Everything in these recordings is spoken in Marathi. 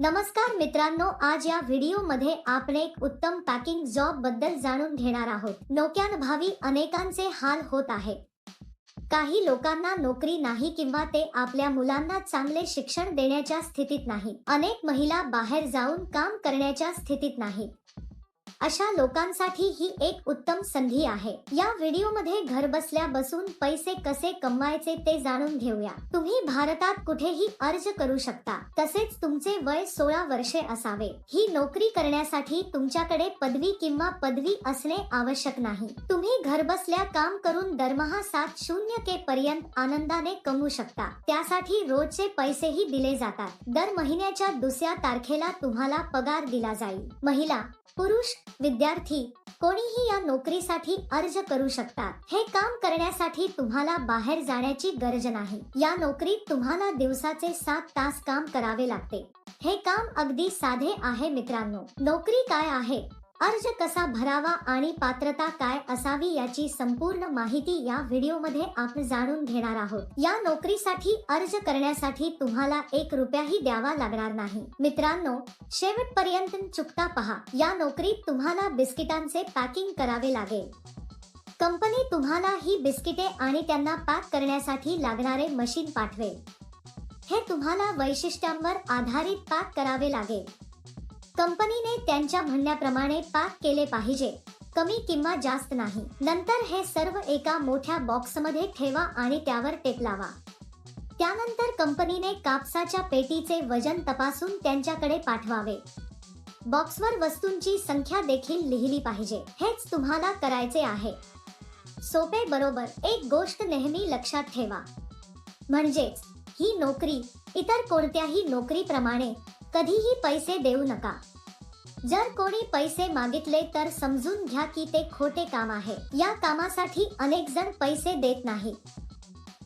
नमस्कार मित्रांनो आज या व्हिडिओमध्ये आपण एक उत्तम पॅकिंग जॉबबद्दल जाणून घेणार आहोत. नोक्यानुभवी अनेकांचे हाल होत आहे. काही लोकांना नोकरी नाही किंवा ते आपल्या मुलांना चांगले शिक्षण देण्याच्या स्थितीत नाही. अनेक महिला बाहेर जाऊन काम करण्याच्या स्थितीत नाही. अशा लोकांसाठी ही एक उत्तम संधी आहे. या व्हिडिओमध्ये घर बसल्या बसून पैसे कसे कमवायचे ते जाणून घेऊया. तुम्ही भारतात कुठेही अर्ज करू शकता. तसेच तुमचे वय सोळा वर्षे असावे. ही नोकरी करण्यासाठी तुमच्याकडे पदवी किंवा पदवी असणे आवश्यक नाही. तुम्ही घरबसल्या काम करून दरमहा सात शून्य के पर्यंत आनंदाने कमवू शकता. त्यासाठी रोजचे पैसेही दिले जातात. दर महिन्याच्या दुसऱ्या तारखेला तुम्हाला पगार दिला जाईल. महिला पुरुष विद्यार्थी कोणीही या नोकरीसाठी अर्ज करू शकतात. हे काम करण्यासाठी तुम्हाला बाहेर जाण्याची गरज नाही. या नोकरीत तुम्हाला दिवसाचे सात तास काम करावे लागते. हे काम अगदी साधे आहे मित्रांनो. नोकरी काय आहे? अर्ज कसा भरावा आणि पात्रता काय असावी याची संपूर्ण माहिती या व्हिडिओमध्ये आपण जाणून घेणार आहोत. या नोकरीसाठी अर्ज करण्यासाठी तुम्हाला एक रुपयाही द्यावा लागणार नाही. मित्रांनो शेवटपर्यंत चुकता पहा. या नोकरीत तुम्हाला बिस्किटांचे पॅकिंग करावे लागेल. कंपनी तुम्हाला ही बिस्किटे आणि त्यांना पॅक करण्यासाठी लागणारे मशीन पाठवेल. हे तुम्हाला वैशिष्ट्यांवर आधारित पॅक करावे लागेल. कंपनीने त्यांच्या म्हणण्याप्रमाणे पॅक केले पाहिजे. कमी किंवा जास्त नाही. नंतर हे सर्व एका मोठ्या बॉक्समध्ये ठेवा आणि त्यावर टेप लावा. त्यानंतर कंपनीने कापसाच्या पेटीचे वजन तपासून त्यांच्याकडे पाठवावे. बॉक्सवर वस्तूंची संख्या देखील लिहिली पाहिजे. हेच तुम्हाला करायचे आहे. सोपे बरोबर एक गोष्ट नेहमी लक्षात ठेवा. म्हणजेच ही नोकरी इतर कोणत्याही नोकरीप्रमाणे कधीही पैसे देऊ नका. जर कोणी पैसे मागितले तर समजून घ्या की ते खोटे काम आहे. या कामासाठी अनेक जण पैसे देत नाही.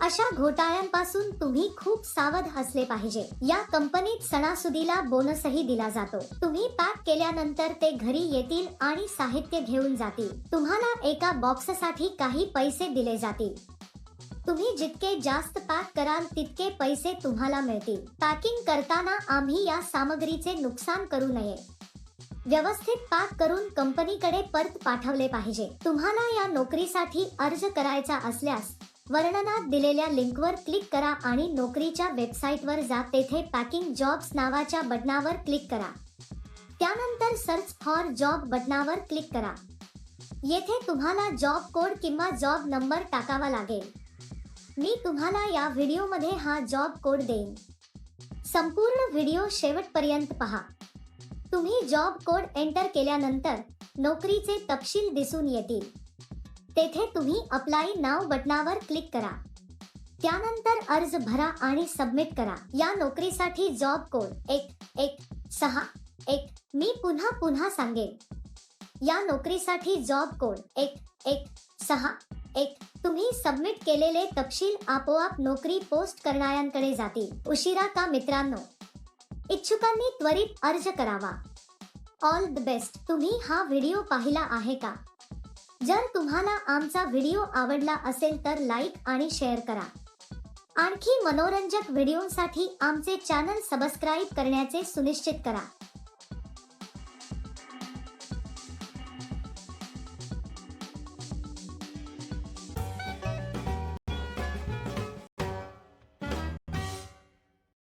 अशा घोटाळ्यांपासून तुम्ही खूप सावध असले पाहिजे. या कंपनीत सणासुदीला बोनसही दिला जातो. तुम्ही पॅक केल्यानंतर ते घरी येतील आणि साहित्य घेऊन जातील. तुम्हाला एका बॉक्ससाठी काही पैसे दिले जातील. तुम्ही जितके जास्त पॅक कराल तितके पैसे तुम्हाला मिळतील. पॅकिंग करताना आम्ही या सामग्रीचे नुकसान करू नये. व्यवस्थित पॅक करून कंपनीकडे परत पाठवले पाहिजे. तुम्हाला या नोकरीसाठी अर्ज करायचा असल्यास वर्णनात दिलेल्या लिंकवर क्लिक करा आणि नोकरीच्या वेबसाईटवर जा. तेथे पॅकिंग जॉब्स नावाच्या बटनावर क्लिक करा. त्यानंतर सर्च फॉर जॉब बटनावर क्लिक करा. येथे तुम्हाला जॉब कोड किंवा जॉब नंबर टाकावा लागेल. मी तुम्हाला या व्हिडिओमध्ये हा जॉब कोड देईन. संपूर्ण व्हिडिओ शेवटपर्यंत पहा. तुम्ही जॉब कोड एंटर केल्यानंतर नोकरीचे तपशील दिसून येतील. तेथे तुम्ही अप्लाय नाव बटनावर क्लिक करा. त्यानंतर अर्ज भरा आणि सबमिट करा. या नोकरीसाठी जॉब कोड एक एक सहा एक मी पुन्हा पुन्हा सांगेन. या नोकरीसाठी जॉब कोड एक एक सहा एक तुम्ही सबमिट केलेले तपशील आपोआप नोकरी पोस्ट करणाऱ्यांकडे जातील. उशिरा का मित्रांनो? इच्छुकांनी त्वरित अर्ज करावा. ऑल द बेस्ट तुम्ही हा व्हिडिओ पाहिला आहे का? जर तुम्हाला आमचा व्हिडिओ आवडला असेल तर लाईक आणि शेअर करा. आणखी मनोरंजक व्हिडिओसाठी आमचे चॅनल सबस्क्राईब करण्याचे सुनिश्चित करा.